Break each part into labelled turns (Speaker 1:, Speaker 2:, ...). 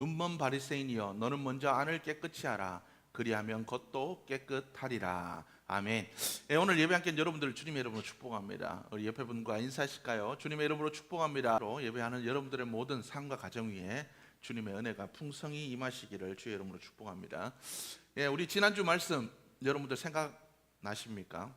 Speaker 1: 눈먼 바리새인이여 너는 먼저 안을 깨끗이 하라. 그리하면 겉도 깨끗하리라. 아멘. 예, 오늘 예배 함께 여러분들 주님의 이름으로 축복합니다. 우리 옆에 분과 인사하실까요? 주님의 이름으로 축복합니다. 로 예배하는 여러분들의 모든 삶과 가정 위에 주님의 은혜가 풍성히 임하시기를 주의 이름으로 축복합니다. 예, 우리 지난주 말씀 여러분들 생각나십니까?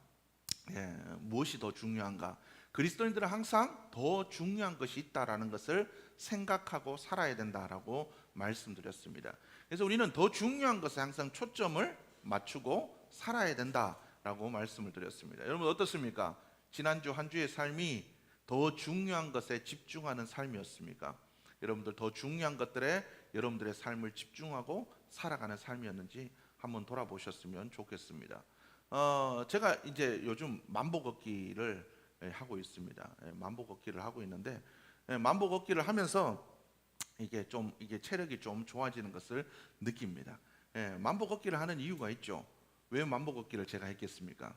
Speaker 1: 예, 무엇이 더 중요한가? 그리스도인들은 항상 더 중요한 것이 있다라는 것을 생각하고 살아야 된다라고 말씀드렸습니다. 그래서 우리는 더 중요한 것에 항상 초점을 맞추고 살아야 된다라고 말씀을 드렸습니다. 여러분 어떻습니까? 지난주 한 주의 삶이 더 중요한 것에 집중하는 삶이었습니까? 여러분들 더 중요한 것들에 여러분들의 삶을 집중하고 살아가는 삶이었는지 한번 돌아보셨으면 좋겠습니다. 어, 제가 이제 요즘 만보 걷기를 예, 하고 있습니다. 예, 만보 걷기를 하고 있는데 예, 만보 걷기를 하면서 이게 좀 이게 체력이 좀 좋아지는 것을 느낍니다. 예, 만보 걷기를 하는 이유가 있죠. 왜 만보 걷기를 제가 했겠습니까?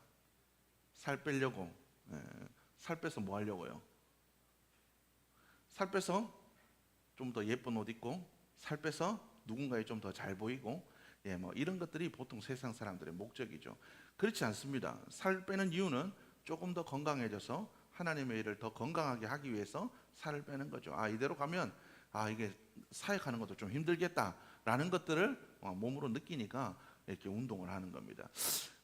Speaker 1: 살 빼려고. 예, 살 빼서 뭐 하려고요? 살 빼서 좀 더 예쁜 옷 입고 살 빼서 누군가에 좀 더 잘 보이고 예, 뭐 이런 것들이 보통 세상 사람들의 목적이죠. 그렇지 않습니다. 살 빼는 이유는 조금 더 건강해져서 하나님의 일을 더 건강하게 하기 위해서 살을 빼는 거죠. 아 이대로 가면 아 이게 사역하는 것도 좀 힘들겠다라는 것들을 어, 몸으로 느끼니까 이렇게 운동을 하는 겁니다.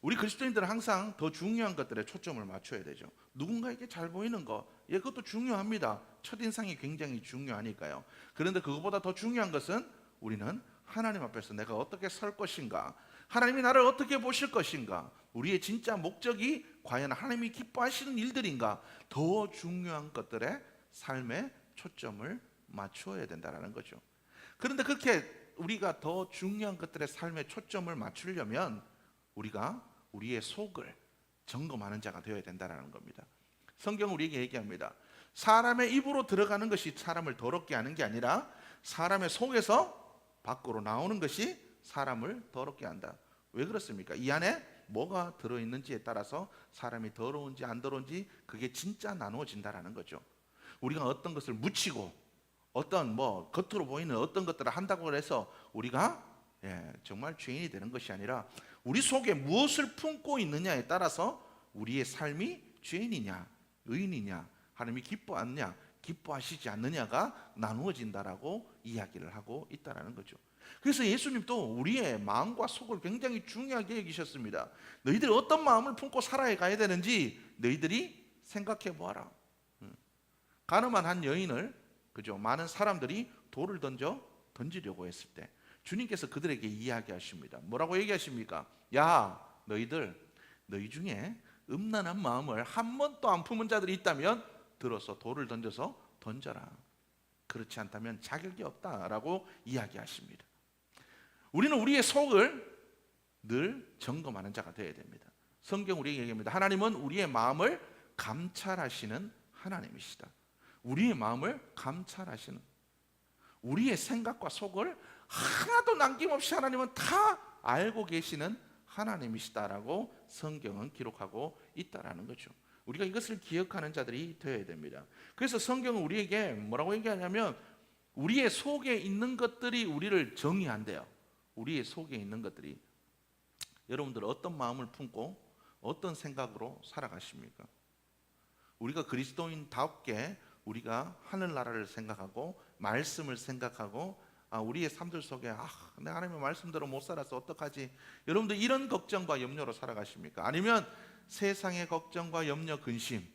Speaker 1: 우리 그리스도인들은 항상 더 중요한 것들에 초점을 맞춰야 되죠. 누군가에게 잘 보이는 거, 예, 그것도 중요합니다. 첫인상이 굉장히 중요하니까요. 그런데 그것보다 더 중요한 것은 우리는 하나님 앞에서 내가 어떻게 설 것인가, 하나님이 나를 어떻게 보실 것인가, 우리의 진짜 목적이 과연 하나님이 기뻐하시는 일들인가, 더 중요한 것들에 삶의 초점을 맞추어야 된다라는 거죠. 그런데 그렇게 우리가 더 중요한 것들의 삶의 초점을 맞추려면 우리가 우리의 속을 점검하는 자가 되어야 된다라는 겁니다. 성경 우리에게 얘기합니다. 사람의 입으로 들어가는 것이 사람을 더럽게 하는 게 아니라 사람의 속에서 밖으로 나오는 것이 사람을 더럽게 한다. 왜 그렇습니까? 이 안에 뭐가 들어 있는지에 따라서 사람이 더러운지 안 더러운지 그게 진짜 나누어진다라는 거죠. 우리가 어떤 것을 묻히고 어떤 뭐 겉으로 보이는 어떤 것들을 한다고 해서 우리가 예, 정말 죄인이 되는 것이 아니라 우리 속에 무엇을 품고 있느냐에 따라서 우리의 삶이 죄인이냐 의인이냐 하나님이 기뻐하느냐 기뻐하시지 않느냐가 나누어진다라고 이야기를 하고 있다라는 거죠. 그래서 예수님도 우리의 마음과 속을 굉장히 중요하게 여기셨습니다. 너희들이 어떤 마음을 품고 살아야 가야 되는지 너희들이 생각해 보아라. 음. 가늠한 한 여인을 그죠? 많은 사람들이 돌을 던져 던지려고 했을 때 주님께서 그들에게 이야기하십니다. 뭐라고 얘기하십니까? 야, 너희들 너희 중에 음란한 마음을 한 번도 안 품은 자들이 있다면 들어서 돌을 던져서 던져라. 그렇지 않다면 자격이 없다라고 이야기하십니다. 우리는 우리의 속을 늘 점검하는 자가 되어야 됩니다. 성경 우리에게 얘기합니다. 하나님은 우리의 마음을 감찰하시는 하나님이시다. 우리의 마음을 감찰하시는 우리의 생각과 속을 하나도 남김없이 하나님은 다 알고 계시는 하나님이시다라고 성경은 기록하고 있다라는 거죠. 우리가 이것을 기억하는 자들이 되어야 됩니다. 그래서 성경은 우리에게 뭐라고 얘기하냐면 우리의 속에 있는 것들이 우리를 정의한대요. 우리의 속에 있는 것들이 여러분들 어떤 마음을 품고 어떤 생각으로 살아가십니까? 우리가 그리스도인답게 우리가 하늘나라를 생각하고 말씀을 생각하고 아, 우리의 삶들 속에 아, 내 하나님의 말씀대로 못 살아서 어떡하지? 여러분들 이런 걱정과 염려로 살아가십니까? 아니면 세상의 걱정과 염려, 근심,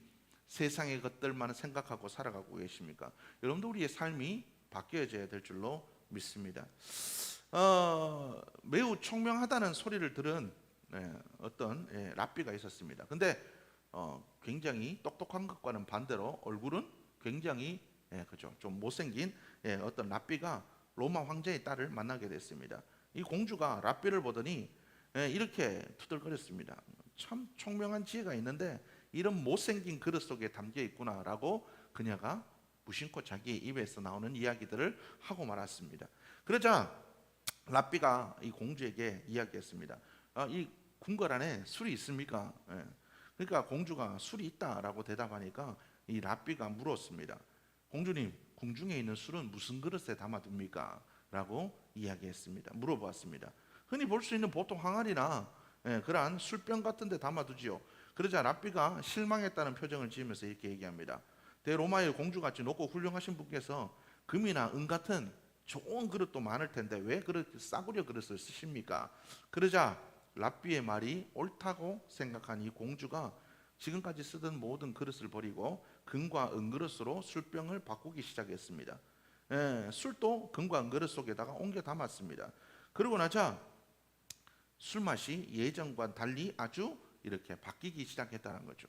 Speaker 1: 세상의 것들만 생각하고 살아가고 계십니까? 여러분들 우리의 삶이 바뀌어져야 될 줄로 믿습니다. 어, 매우 총명하다는 소리를 들은 예, 어떤 예, 랍비가 있었습니다. 근데 어, 굉장히 똑똑한 것과는 반대로 얼굴은 굉장히 예, 그죠 좀 못생긴 예, 어떤 랍비가 로마 황제의 딸을 만나게 됐습니다. 이 공주가 랍비를 보더니 예, 이렇게 투덜거렸습니다. 참 총명한 지혜가 있는데 이런 못생긴 그릇 속에 담겨 있구나라고 그녀가 무심코 자기 입에서 나오는 이야기들을 하고 말았습니다. 그러자 랍비가 이 공주에게 이야기했습니다. 아, 이 궁궐 안에 술이 있습니까? 예. 그러니까 공주가 술이 있다라고 대답하니까 이 랍비가 물었습니다. 공주님, 궁중에 있는 술은 무슨 그릇에 담아둡니까? 라고 이야기했습니다. 물어보았습니다. 흔히 볼 수 있는 보통 항아리나 예, 그러한 술병 같은 데 담아두지요. 그러자 랍비가 실망했다는 표정을 지으면서 이렇게 얘기합니다. 대로마의 공주같이 높고 훌륭하신 분께서 금이나 은 같은 좋은 그릇도 많을 텐데 왜 그렇게 싸구려 그릇을 쓰십니까? 그러자 랍비의 말이 옳다고 생각한 이 공주가 지금까지 쓰던 모든 그릇을 버리고 금과 은 그릇으로 술병을 바꾸기 시작했습니다. 예, 술도 금과 은 그릇 속에다가 옮겨 담았습니다. 그러고 나자 술 맛이 예전과 달리 아주 이렇게 바뀌기 시작했다는 거죠.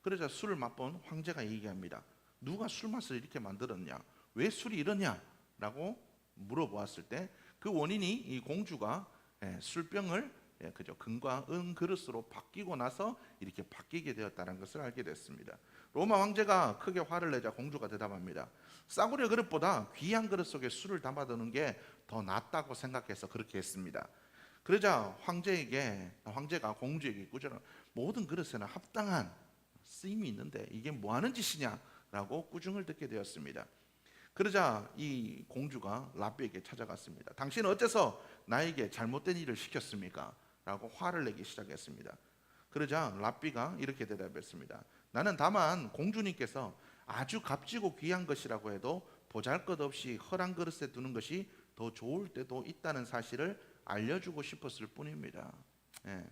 Speaker 1: 그러자 술을 맛본 황제가 얘기합니다. 누가 술 맛을 이렇게 만들었냐? 왜 술이 이러냐?라고 물어보았을 때 그 원인이 이 공주가 예, 술병을 예, 그죠 금과 은 그릇으로 바뀌고 나서 이렇게 바뀌게 되었다는 것을 알게 됐습니다. 로마 황제가 크게 화를 내자 공주가 대답합니다. 싸구려 그릇보다 귀한 그릇 속에 술을 담아두는 게 더 낫다고 생각해서 그렇게 했습니다. 그러자 황제에게 황제가 공주에게 꾸짖어 모든 그릇에는 합당한 쓰임이 있는데 이게 뭐 하는 짓이냐라고 꾸중을 듣게 되었습니다. 그러자 이 공주가 랍비에게 찾아갔습니다. 당신은 어째서 나에게 잘못된 일을 시켰습니까? 라고 화를 내기 시작했습니다. 그러자 랍비가 이렇게 대답했습니다. 나는 다만 공주님께서 아주 값지고 귀한 것이라고 해도 보잘것없이 허랑 그릇에 두는 것이 더 좋을 때도 있다는 사실을 알려주고 싶었을 뿐입니다. 예.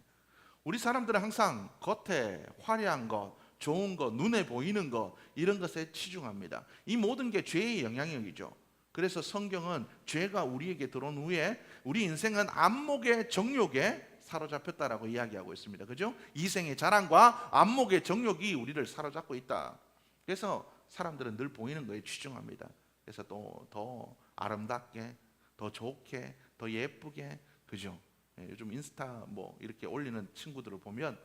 Speaker 1: 우리 사람들은 항상 겉에 화려한 것, 좋은 것, 눈에 보이는 것 이런 것에 치중합니다. 이 모든 게 죄의 영향력이죠. 그래서 성경은 죄가 우리에게 들어온 후에 우리 인생은 안목의 정욕에 사로잡혔다라고 이야기하고 있습니다. 그죠? 이생의 자랑과 안목의 정욕이 우리를 사로잡고 있다. 그래서 사람들은 늘 보이는 거에 치중합니다. 그래서 또 더 아름답게, 더 좋게, 더 예쁘게, 그죠? 예, 요즘 인스타 뭐 이렇게 올리는 친구들을 보면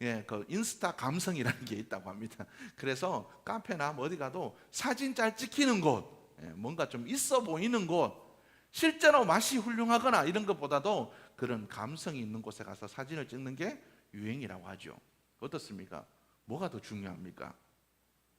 Speaker 1: 예, 그 인스타 감성이라는 게 있다고 합니다. 그래서 카페나 뭐 어디 가도 사진 잘 찍히는 곳, 예, 뭔가 좀 있어 보이는 곳, 실제로 맛이 훌륭하거나 이런 것보다도 그런 감성이 있는 곳에 가서 사진을 찍는 게 유행이라고 하죠. 어떻습니까? 뭐가 더 중요합니까?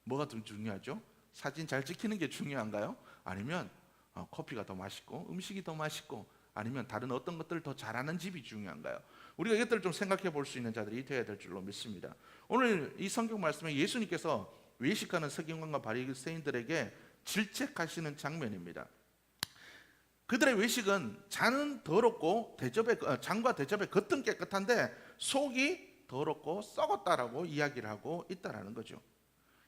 Speaker 1: 뭐가 더 중요하죠? 사진 잘 찍히는 게 중요한가요? 아니면 어, 커피가 더 맛있고 음식이 더 맛있고 아니면 다른 어떤 것들을 더 잘하는 집이 중요한가요? 우리가 이것들을 좀 생각해 볼 수 있는 자들이 되어야 될 줄로 믿습니다. 오늘 이 성경 말씀에 예수님께서 외식하는 서기관과 바리새인들에게 질책하시는 장면입니다. 그들의 외식은 잔은 더럽고 대접에 어, 잔과 대접에 겉은 깨끗한데 속이 더럽고 썩었다라고 이야기를 하고 있다라는 거죠.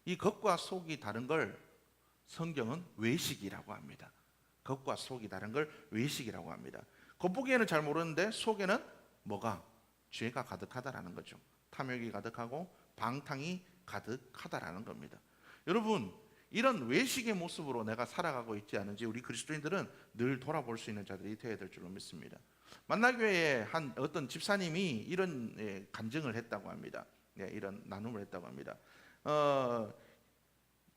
Speaker 1: 이 겉과 속이 다른 걸 성경은 외식이라고 합니다. 겉과 속이 다른 걸 외식이라고 합니다. 겉보기에는 잘 모르는데 속에는 뭐가 죄가 가득하다라는 거죠. 탐욕이 가득하고 방탕이 가득하다라는 겁니다. 여러분 이런 외식의 모습으로 내가 살아가고 있지 않은지 우리 그리스도인들은 늘 돌아볼 수 있는 자들이 되어야 될 줄로 믿습니다. 만나교회에 한 어떤 집사님이 이런 예, 간증을 했다고 합니다. 예, 이런 나눔을 했다고 합니다. 어,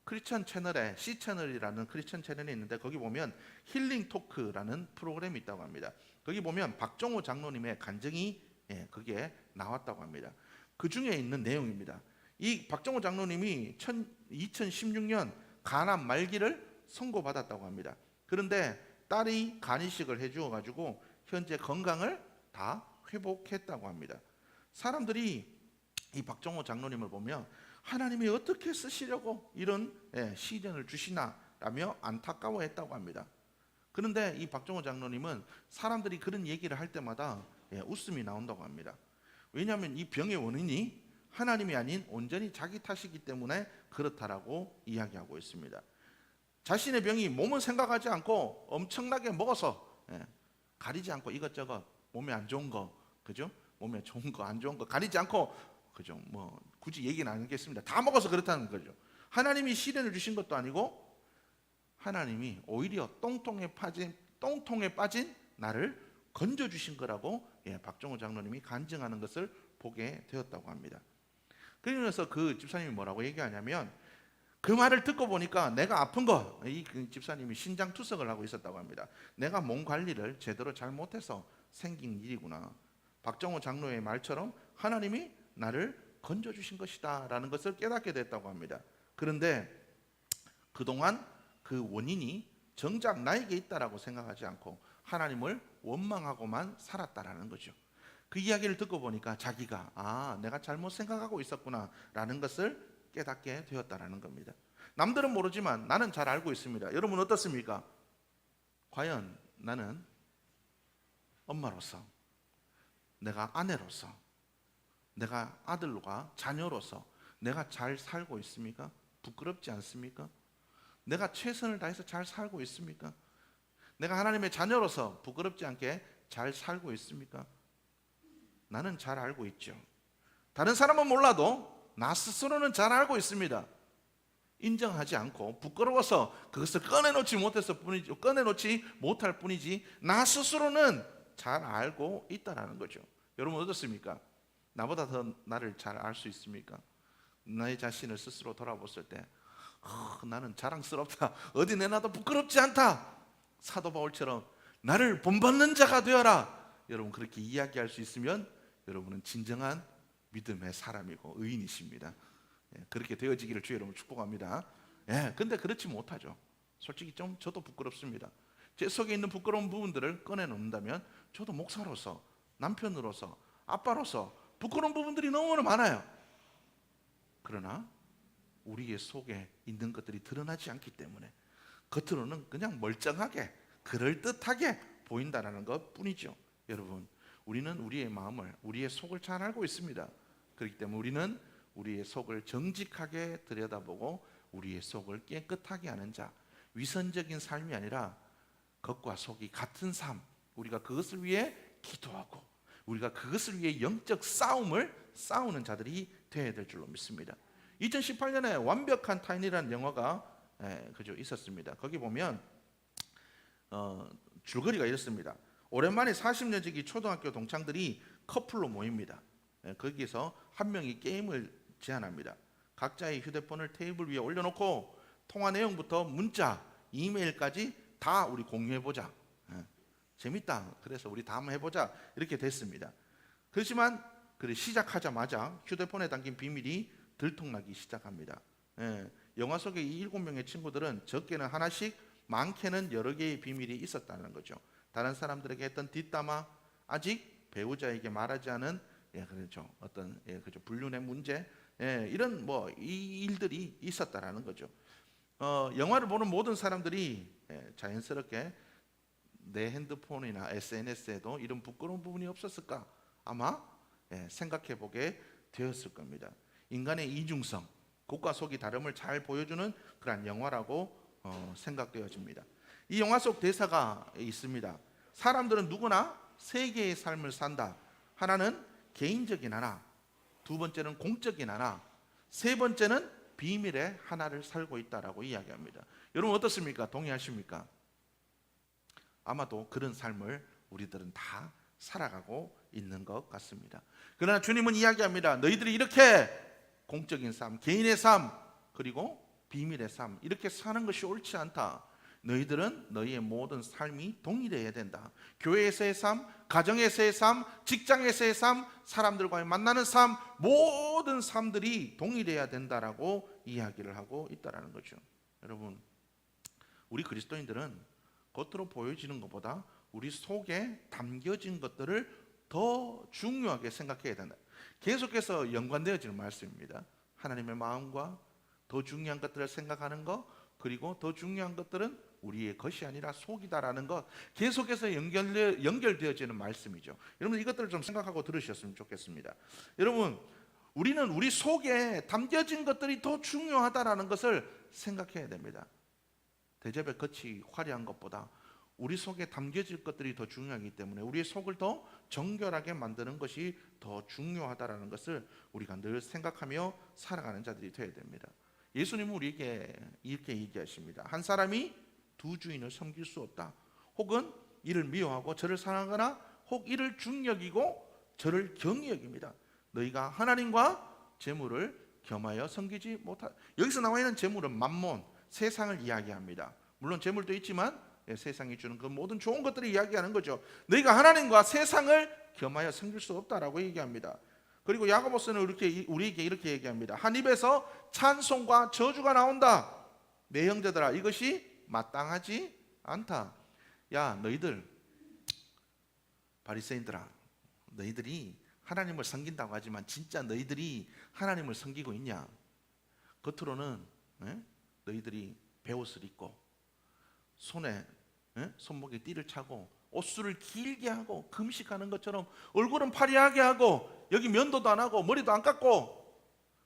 Speaker 1: 크리스천 채널에 C 채널이라는 크리스천 채널이 있는데 거기 보면 힐링 토크라는 프로그램이 있다고 합니다. 거기 보면 박정호 장로님의 간증이 예, 그게 나왔다고 합니다. 그 중에 있는 내용입니다. 이 박정호 장로님이 2016년 간암 말기를 선고받았다고 합니다. 그런데 딸이 간이식을 해주어 가지고 현재 건강을 다 회복했다고 합니다. 사람들이 이 박정호 장로님을 보면 하나님이 어떻게 쓰시려고 이런 예, 시련을 주시나라며 안타까워했다고 합니다. 그런데 이 박정호 장로님은 사람들이 그런 얘기를 할 때마다 예, 웃음이 나온다고 합니다. 왜냐하면 이 병의 원인이 하나님이 아닌 온전히 자기 탓이기 때문에 그렇다라고 이야기하고 있습니다. 자신의 병이 몸은 생각하지 않고 엄청나게 먹어서 예, 가리지 않고 이것저것 몸에 안 좋은 거 그죠? 몸에 좋은 거 안 좋은 거 가리지 않고 그죠? 뭐 굳이 얘기는 안 하겠습니다. 다 먹어서 그렇다는 거죠. 하나님이 시련을 주신 것도 아니고 하나님이 오히려 똥통에 빠진 똥통에 빠진 나를 건져 주신 거라고 예, 박정호 장로님이 간증하는 것을 보게 되었다고 합니다. 그러면서 그 집사님이 뭐라고 얘기하냐면 그 말을 듣고 보니까 내가 아픈 거, 이그 집사님이 신장 투석을 하고 있었다고 합니다. 내가 몸 관리를 제대로 잘 못해서 생긴 일이구나. 박정호 장로의 말처럼 하나님이 나를 건져 주신 것이다 라는 것을 깨닫게 됐다고 합니다. 그런데 그동안 그 원인이 정작 나에게 있다라고 생각하지 않고 하나님을 원망하고만 살았다라는 거죠. 그 이야기를 듣고 보니까 자기가 아 내가 잘못 생각하고 있었구나라는 것을 깨닫게 되었다라는 겁니다. 남들은 모르지만 나는 잘 알고 있습니다. 여러분 어떻습니까? 과연 나는 엄마로서 내가 아내로서 내가 아들과 자녀로서 내가 잘 살고 있습니까? 부끄럽지 않습니까? 내가 최선을 다해서 잘 살고 있습니까? 내가 하나님의 자녀로서 부끄럽지 않게 잘 살고 있습니까? 나는 잘 알고 있죠. 다른 사람은 몰라도 나 스스로는 잘 알고 있습니다. 인정하지 않고 부끄러워서 그것을 꺼내놓지 못해서 뿐이지 꺼내놓지 못할 뿐이지 나 스스로는 잘 알고 있다라는 거죠. 여러분 어떻습니까? 나보다 더 나를 잘 알 수 있습니까? 나의 자신을 스스로 돌아봤을 때 어, 나는 자랑스럽다. 어디 내놔도 부끄럽지 않다. 사도 바울처럼 나를 본받는 자가 되어라. 여러분 그렇게 이야기할 수 있으면 여러분은 진정한 믿음의 사람이고 의인이십니다. 예, 그렇게 되어지기를 주 여러분 축복합니다. 예, 근데 그렇지 못하죠. 솔직히 좀 저도 부끄럽습니다. 제 속에 있는 부끄러운 부분들을 꺼내놓는다면 저도 목사로서 남편으로서 아빠로서 부끄러운 부분들이 너무나 많아요. 그러나 우리의 속에 있는 것들이 드러나지 않기 때문에 겉으로는 그냥 멀쩡하게 그럴듯하게 보인다라는 것 뿐이죠. 여러분, 우리는 우리의 마음을 우리의 속을 잘 알고 있습니다. 그렇기 때문에 우리는 우리의 속을 정직하게 들여다보고 우리의 속을 깨끗하게 하는 자, 위선적인 삶이 아니라 겉과 속이 같은 삶, 우리가 그것을 위해 기도하고 우리가 그것을 위해 영적 싸움을 싸우는 자들이 되어야 될 줄로 믿습니다. 2018년에 완벽한 타인이라는 영화가 예, 그죠 있었습니다. 거기 보면 어, 줄거리가 이렇습니다. 오랜만에 40년 지기 초등학교 동창들이 커플로 모입니다. 예, 거기에서 한 명이 게임을 제안합니다. 각자의 휴대폰을 테이블 위에 올려놓고 통화 내용부터 문자, 이메일까지 다 우리 공유해 보자. 예, 재밌다. 그래서 우리 다 한번 해보자. 이렇게 됐습니다. 그렇지만 그 시작하자마자 휴대폰에 담긴 비밀이 들통나기 시작합니다. 예, 영화 속의 이 일곱 명의 친구들은 적게는 하나씩, 많게는 여러 개의 비밀이 있었다는 거죠. 다른 사람들에게 했던 뒷담화, 아직 배우자에게 말하지 않은 예, 그렇죠. 어떤 예, 그죠. 불륜의 문제, 예, 이런 뭐 이 일들이 있었다라는 거죠. 어, 영화를 보는 모든 사람들이 예, 자연스럽게 내 핸드폰이나 SNS에도 이런 부끄러운 부분이 없었을까? 아마 예, 생각해 보게 되었을 겁니다. 인간의 이중성, 국과 속이 다름을 잘 보여주는 그러한 영화라고 어, 생각되어집니다. 이 영화 속 대사가 있습니다. 사람들은 누구나 세 개의 삶을 산다. 하나는 개인적인 하나, 두 번째는 공적인 하나, 세 번째는 비밀의 하나를 살고 있다라고 이야기합니다. 여러분 어떻습니까? 동의하십니까? 아마도 그런 삶을 우리들은 다 살아가고 있는 것 같습니다. 그러나 주님은 이야기합니다. 너희들이 이렇게 공적인 삶, 개인의 삶, 그리고 비밀의 삶 이렇게 사는 것이 옳지 않다. 너희들은 너희의 모든 삶이 동일해야 된다. 교회에서의 삶, 가정에서의 삶, 직장에서의 삶, 사람들과의 만나는 삶, 모든 삶들이 동일해야 된다라고 이야기를 하고 있다라는 거죠. 여러분, 우리 그리스도인들은 겉으로 보여지는 것보다 우리 속에 담겨진 것들을 더 중요하게 생각해야 된다. 계속해서 연관되어지는 말씀입니다. 하나님의 마음과 더 중요한 것들을 생각하는 것, 그리고 더 중요한 것들은 우리의 것이 아니라 속이다라는 것 계속해서 연결 연결되어지는 말씀이죠. 여러분 이것들을 좀 생각하고 들으셨으면 좋겠습니다. 여러분 우리는 우리 속에 담겨진 것들이 더 중요하다라는 것을 생각해야 됩니다. 대접의 겉이 화려한 것보다 우리 속에 담겨질 것들이 더 중요하기 때문에 우리의 속을 더 정결하게 만드는 것이 더 중요하다라는 것을 우리가 늘 생각하며 살아가는 자들이 되어야 됩니다. 예수님은 우리에게 이렇게 얘기하십니다. 한 사람이 두 주인을 섬길 수 없다. 혹은 이를 미워하고 저를 사랑하거나 혹 이를 중여기고 저를 경히 여깁니다. 너희가 하나님과 재물을 겸하여 섬기지 못하. 여기서 나와 있는 재물은 만몬, 세상을 이야기합니다. 물론 재물도 있지만 예, 세상이 주는 그 모든 좋은 것들을 이야기하는 거죠. 너희가 하나님과 세상을 겸하여 섬길 수 없다라고 얘기합니다. 그리고 야고보서는 이렇게 우리에게 이렇게 얘기합니다. 한 입에서 찬송과 저주가 나온다. 내 형제들아 이것이 마땅하지 않다. 야 너희들 바리새인들아 너희들이 하나님을 섬긴다고 하지만 진짜 너희들이 하나님을 섬기고 있냐? 겉으로는 예? 너희들이 베옷을 입고 손에 예? 손목에 띠를 차고 옷수를 길게 하고 금식하는 것처럼 얼굴은 파리하게 하고 여기 면도도 안 하고 머리도 안 깎고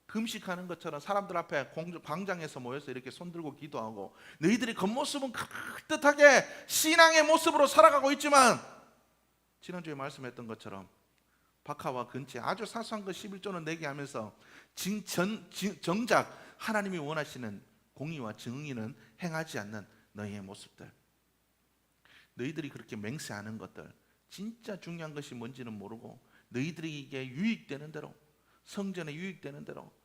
Speaker 1: 금식하는 것처럼 사람들 앞에 공- 광장에서 모여서 이렇게 손들고 기도하고 너희들이 겉모습은 그뜻하게 신앙의 모습으로 살아가고 있지만 지난주에 말씀했던 것처럼 박하와 근체 아주 사소한 것 11조는 내게 하면서 진, 전, 진- 정작 하나님이 원하시는 공의와 정의는 행하지 않는 너희의 모습들 너희들이 그렇게 맹세하는 것들 진짜 중요한 것이 뭔지는 모르고 너희들에게 유익되는 대로 성전에 유익되는 대로 예?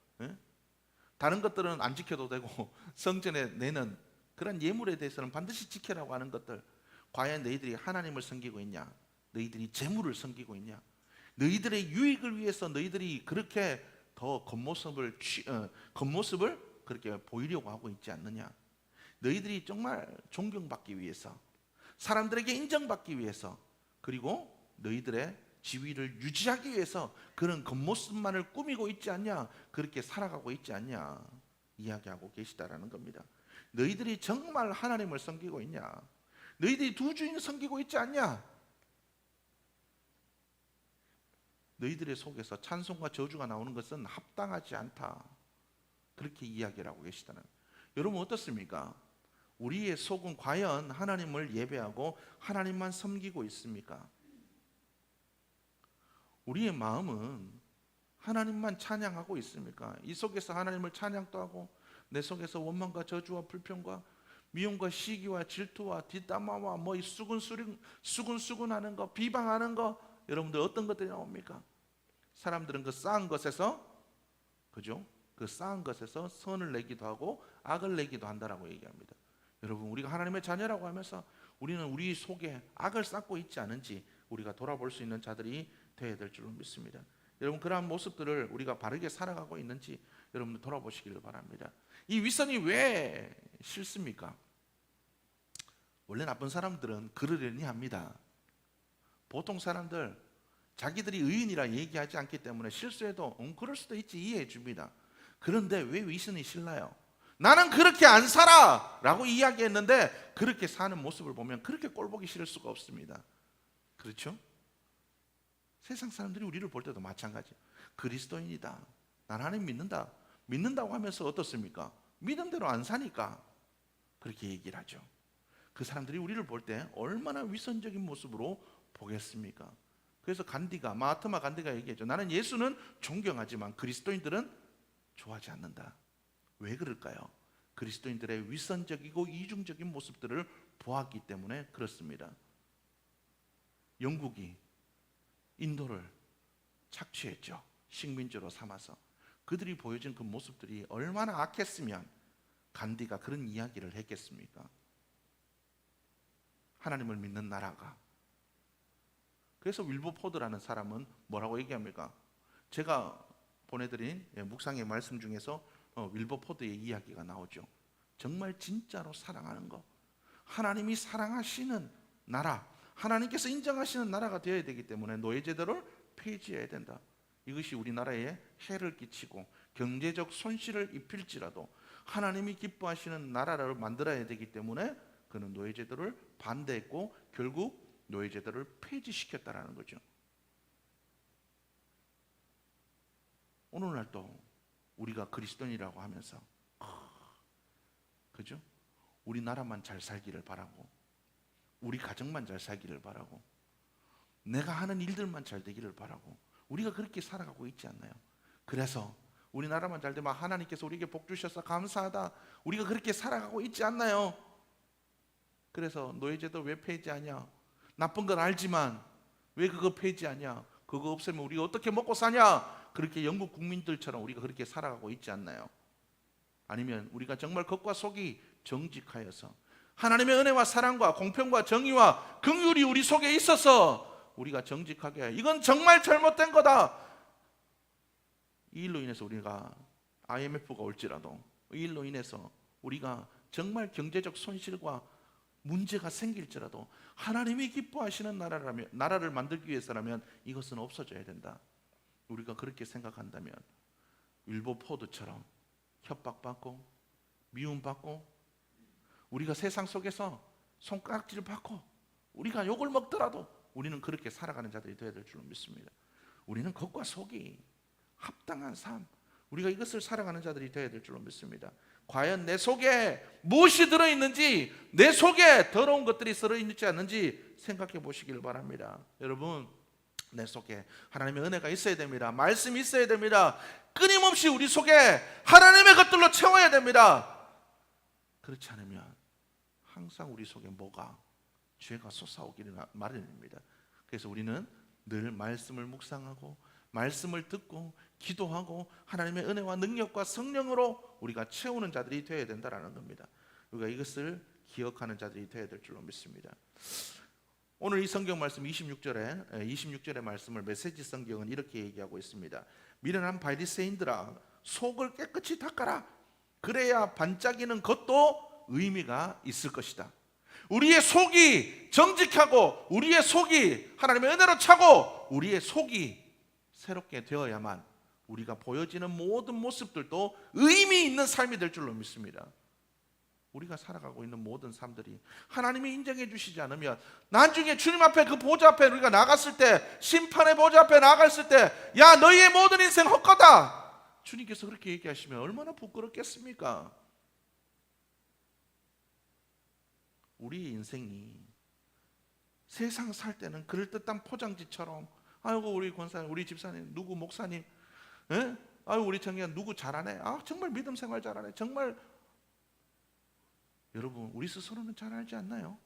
Speaker 1: 다른 것들은 안 지켜도 되고 성전에 내는 그런 예물에 대해서는 반드시 지켜라고 하는 것들. 과연 너희들이 하나님을 섬기고 있냐? 너희들이 재물을 섬기고 있냐? 너희들의 유익을 위해서 너희들이 그렇게 더 겉모습을 취- 어, 겉모습을 그렇게 보이려고 하고 있지 않느냐? 너희들이 정말 존경받기 위해서 사람들에게 인정받기 위해서 그리고 너희들의 지위를 유지하기 위해서 그런 겉모습만을 꾸미고 있지 않냐 그렇게 살아가고 있지 않냐 이야기하고 계시다라는 겁니다. 너희들이 정말 하나님을 섬기고 있냐? 너희들이 두 주인을 섬기고 있지 않냐? 너희들의 속에서 찬송과 저주가 나오는 것은 합당하지 않다. 그렇게 이야기를 하고 계시다는. 여러분 어떻습니까? 우리의 속은 과연 하나님을 예배하고 하나님만 섬기고 있습니까? 우리의 마음은 하나님만 찬양하고 있습니까? 이 속에서 하나님을 찬양도 하고 내 속에서 원망과 저주와 불평과 미움과 시기와 질투와 뒷담화와 뭐 이 수근수근 수근수근하는 거 비방하는 거 여러분들 어떤 것들이 나옵니까? 사람들은 그 쌓은 것에서 그죠? 그 쌓은 것에서 선을 내기도 하고 악을 내기도 한다라고 얘기합니다. 여러분 우리가 하나님의 자녀라고 하면서 우리는 우리 속에 악을 쌓고 있지 않은지 우리가 돌아볼 수 있는 자들이 되어야 될 줄로 믿습니다. 여러분 그러한 모습들을 우리가 바르게 살아가고 있는지 여러분들 돌아보시기를 바랍니다. 이 위선이 왜 싫습니까? 원래 나쁜 사람들은 그러려니 합니다. 보통 사람들 자기들이 의인이라 얘기하지 않기 때문에 실수해도 음, 그럴 수도 있지 이해해 줍니다. 그런데 왜 위선이 싫나요? 나는 그렇게 안 살아! 라고 이야기했는데 그렇게 사는 모습을 보면 그렇게 꼴보기 싫을 수가 없습니다. 그렇죠? 세상 사람들이 우리를 볼 때도 마찬가지. 그리스도인이다. 난 하나님 믿는다. 믿는다고 하면서 어떻습니까? 믿은 대로 안 사니까 그렇게 얘기를 하죠. 그 사람들이 우리를 볼 때 얼마나 위선적인 모습으로 보겠습니까? 그래서 간디가 마하트마 간디가 얘기했죠. 나는 예수는 존경하지만 그리스도인들은 좋아하지 않는다. 왜 그럴까요? 그리스도인들의 위선적이고 이중적인 모습들을 보았기 때문에 그렇습니다. 영국이 인도를 착취했죠. 식민지로 삼아서 그들이 보여준 그 모습들이 얼마나 악했으면 간디가 그런 이야기를 했겠습니까? 하나님을 믿는 나라가 그래서 윌버포드라는 사람은 뭐라고 얘기합니까? 제가 보내드린 예, 묵상의 말씀 중에서 어, 윌버포드의 이야기가 나오죠. 정말 진짜로 사랑하는 것, 하나님이 사랑하시는 나라, 하나님께서 인정하시는 나라가 되어야 되기 때문에 노예 제도를 폐지해야 된다. 이것이 우리나라에 해를 끼치고 경제적 손실을 입힐지라도 하나님이 기뻐하시는 나라를 만들어야 되기 때문에 그는 노예 제도를 반대했고 결국 노예 제도를 폐지시켰다라는 거죠. 오늘날도 우리가 그리스도인이라고 하면서 그죠? 우리나라만 잘 살기를 바라고 우리 가정만 잘 살기를 바라고 내가 하는 일들만 잘 되기를 바라고 우리가 그렇게 살아가고 있지 않나요? 그래서 우리나라만 잘 되면 하나님께서 우리에게 복 주셔서 감사하다. 우리가 그렇게 살아가고 있지 않나요? 그래서 노예제도 왜 폐지하냐? 나쁜 건 알지만 왜 그거 폐지하냐? 그거 없으면 우리가 어떻게 먹고 사냐? 그렇게 영국 국민들처럼 우리가 그렇게 살아가고 있지 않나요? 아니면 우리가 정말 겉과 속이 정직하여서 하나님의 은혜와 사랑과 공평과 정의와 긍휼이 우리 속에 있어서 우리가 정직하게 이건 정말 잘못된 거다. 이 일로 인해서 우리가 IMF가 올지라도 이 일로 인해서 우리가 정말 경제적 손실과 문제가 생길지라도 하나님이 기뻐하시는 나라라면 나라를 만들기 위해서라면 이것은 없어져야 된다. 우리가 그렇게 생각한다면 일보 포드처럼 협박받고 미움받고 우리가 세상 속에서 손가락질을 받고 우리가 욕을 먹더라도 우리는 그렇게 살아가는 자들이 되어야 될 줄로 믿습니다. 우리는 겉과 속이 합당한 삶 우리가 이것을 살아가는 자들이 되어야 될 줄로 믿습니다. 과연 내 속에 무엇이 들어 있는지 내 속에 더러운 것들이 들어 있지 않는지 생각해 보시길 바랍니다. 여러분 내 속에 하나님의 은혜가 있어야 됩니다. 말씀이 있어야 됩니다. 끊임없이 우리 속에 하나님의 것들로 채워야 됩니다. 그렇지 않으면 항상 우리 속에 뭐가 죄가 솟아오기를 마련입니다. 그래서 우리는 늘 말씀을 묵상하고 말씀을 듣고 기도하고 하나님의 은혜와 능력과 성령으로 우리가 채우는 자들이 되어야 된다라는 겁니다. 우리가 이것을 기억하는 자들이 되어야 될 줄로 믿습니다. 오늘 이 성경 말씀 26절에 26절의 말씀을 메시지 성경은 이렇게 얘기하고 있습니다. 미련한 바리새인들아 속을 깨끗이 닦아라. 그래야 반짝이는 것도 의미가 있을 것이다. 우리의 속이 정직하고 우리의 속이 하나님의 은혜로 차고 우리의 속이 새롭게 되어야만 우리가 보여지는 모든 모습들도 의미 있는 삶이 될 줄로 믿습니다. 우리가 살아가고 있는 모든 삶들이 하나님이 인정해 주시지 않으면 나중에 주님 앞에 그 보좌 앞에 우리가 나갔을 때 심판의 보좌 앞에 나갔을 때 야 너희의 모든 인생 헛거다 주님께서 그렇게 얘기하시면 얼마나 부끄럽겠습니까? 우리 인생이 세상 살 때는 그럴듯한 포장지처럼 아이고 우리 권사님 우리 집사님 누구 목사님 예? 아유 우리 청년 누구 잘하네 아 정말 믿음 생활 잘하네 정말 여러분 우리 스스로는 잘 알지 않나요?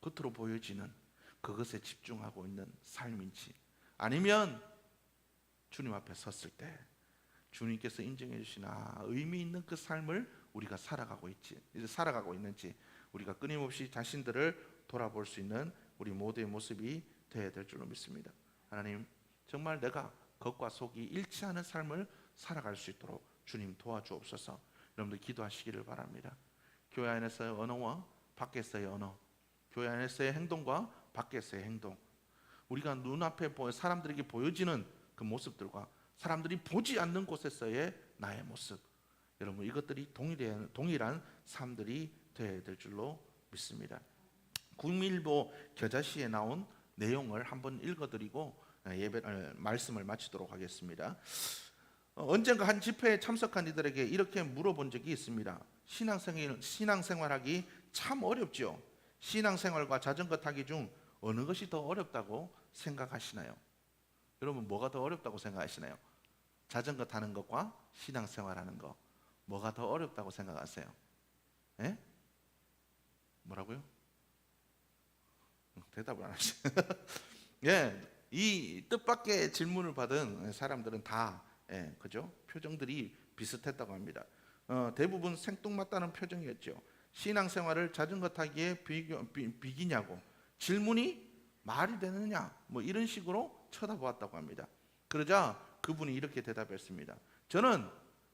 Speaker 1: 겉으로 보여지는 그것에 집중하고 있는 삶인지 아니면 주님 앞에 섰을 때 주님께서 인정해 주시나 아, 의미 있는 그 삶을 우리가 살아가고 있지 이제 살아가고 있는지 우리가 끊임없이 자신들을 돌아볼 수 있는 우리 모두의 모습이 되어야 될 줄로 믿습니다. 하나님 정말 내가 겉과 속이 일치하는 삶을 살아갈 수 있도록 주님 도와주옵소서. 여러분들 기도하시기를 바랍니다. 교회 안에서의 언어와 밖에서의 언어, 교회 안에서의 행동과 밖에서의 행동, 우리가 눈앞에 보여 사람들에게 보여지는 그 모습들과 사람들이 보지 않는 곳에서의 나의 모습, 여러분 이것들이 동일한 동일한 삶들이 되어야 될 줄로 믿습니다. 국민일보 겨자시에 나온 내용을 한번 읽어드리고 예배 어, 말씀을 마치도록 하겠습니다. 어, 언젠가 한 집회에 참석한 이들에게 이렇게 물어본 적이 있습니다. 신앙생활 신앙생활하기 참 어렵죠. 신앙생활과 자전거 타기 중 어느 것이 더 어렵다고 생각하시나요? 여러분 뭐가 더 어렵다고 생각하시나요? 자전거 타는 것과 신앙생활하는 것 뭐가 더 어렵다고 생각하세요? 예? 뭐라고요? 대답을 안 하시. 예, 이 뜻밖의 질문을 받은 사람들은 다 예, 그죠? 표정들이 비슷했다고 합니다. 어, 대부분 생뚱맞다는 표정이었죠. 신앙생활을 자전거 타기에 비교, 비, 비기냐고 질문이 말이 되느냐 뭐 이런 식으로 쳐다보았다고 합니다. 그러자 그분이 이렇게 대답했습니다. 저는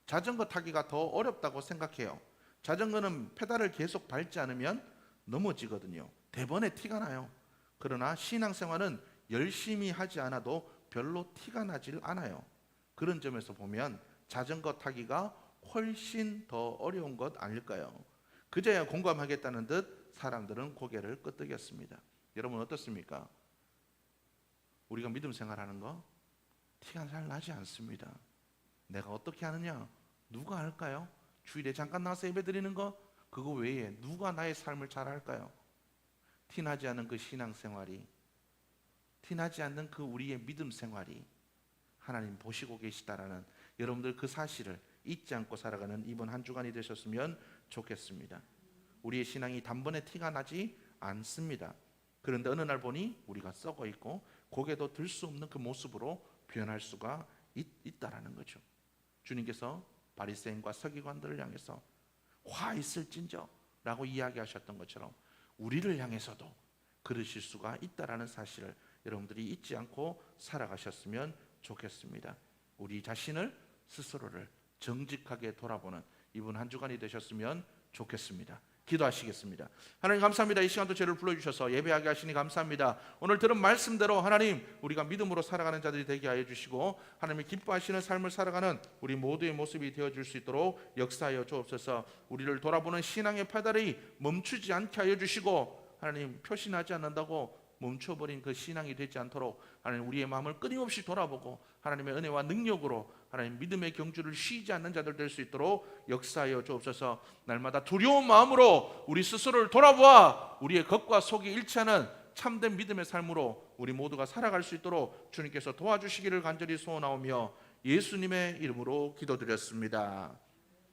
Speaker 1: 자전거 타기가 더 어렵다고 생각해요. 자전거는 페달을 계속 밟지 않으면 넘어지거든요. 대번에 티가 나요. 그러나 신앙생활은 열심히 하지 않아도 별로 티가 나질 않아요. 그런 점에서 보면 자전거 타기가 훨씬 더 어려운 것 아닐까요? 그제야 공감하겠다는 듯 사람들은 고개를 끄덕였습니다. 여러분 어떻습니까? 우리가 믿음 생활하는 거 티가 잘 나지 않습니다. 내가 어떻게 하느냐? 누가 할까요? 주일에 잠깐 나와서 예배 드리는 거 그거 외에 누가 나의 삶을 잘 할까요? 티나지 않는 그 신앙 생활이 티나지 않는 그 우리의 믿음 생활이 하나님 보시고 계시다라는 여러분들 그 사실을 잊지 않고 살아가는 이번 한 주간이 되셨으면 좋겠습니다. 우리의 신앙이 단번에 티가 나지 않습니다. 그런데 어느 날 보니 우리가 썩어 있고 고개도 들 수 없는 그 모습으로 변할 수가 있, 있다라는 거죠. 주님께서 바리새인과 서기관들을 향해서 화 있을진저라고 이야기하셨던 것처럼 우리를 향해서도 그러실 수가 있다라는 사실을 여러분들이 잊지 않고 살아가셨으면 좋겠습니다. 우리 자신을 스스로를 정직하게 돌아보는 이번 한 주간이 되셨으면 좋겠습니다. 기도하시겠습니다. 하나님 감사합니다. 이 시간도 저를 불러주셔서 예배하게 하시니 감사합니다. 오늘 들은 말씀대로 하나님 우리가 믿음으로 살아가는 자들이 되게 하여 주시고 하나님이 기뻐하시는 삶을 살아가는 우리 모두의 모습이 되어줄 수 있도록 역사하여 주옵소서. 우리를 돌아보는 신앙의 페달이 멈추지 않게 하여 주시고 하나님 표신하지 않는다고 멈춰버린 그 신앙이 되지 않도록 하나님 우리의 마음을 끊임없이 돌아보고 하나님의 은혜와 능력으로 하나님 믿음의 경주를 쉬지 않는 자들 될 수 있도록 역사하여 주옵소서 날마다 두려운 마음으로 우리 스스로를 돌아보아 우리의 겉과 속이 일치하는 참된 믿음의 삶으로 우리 모두가 살아갈 수 있도록 주님께서 도와주시기를 간절히 소원하오며 예수님의 이름으로 기도드렸습니다.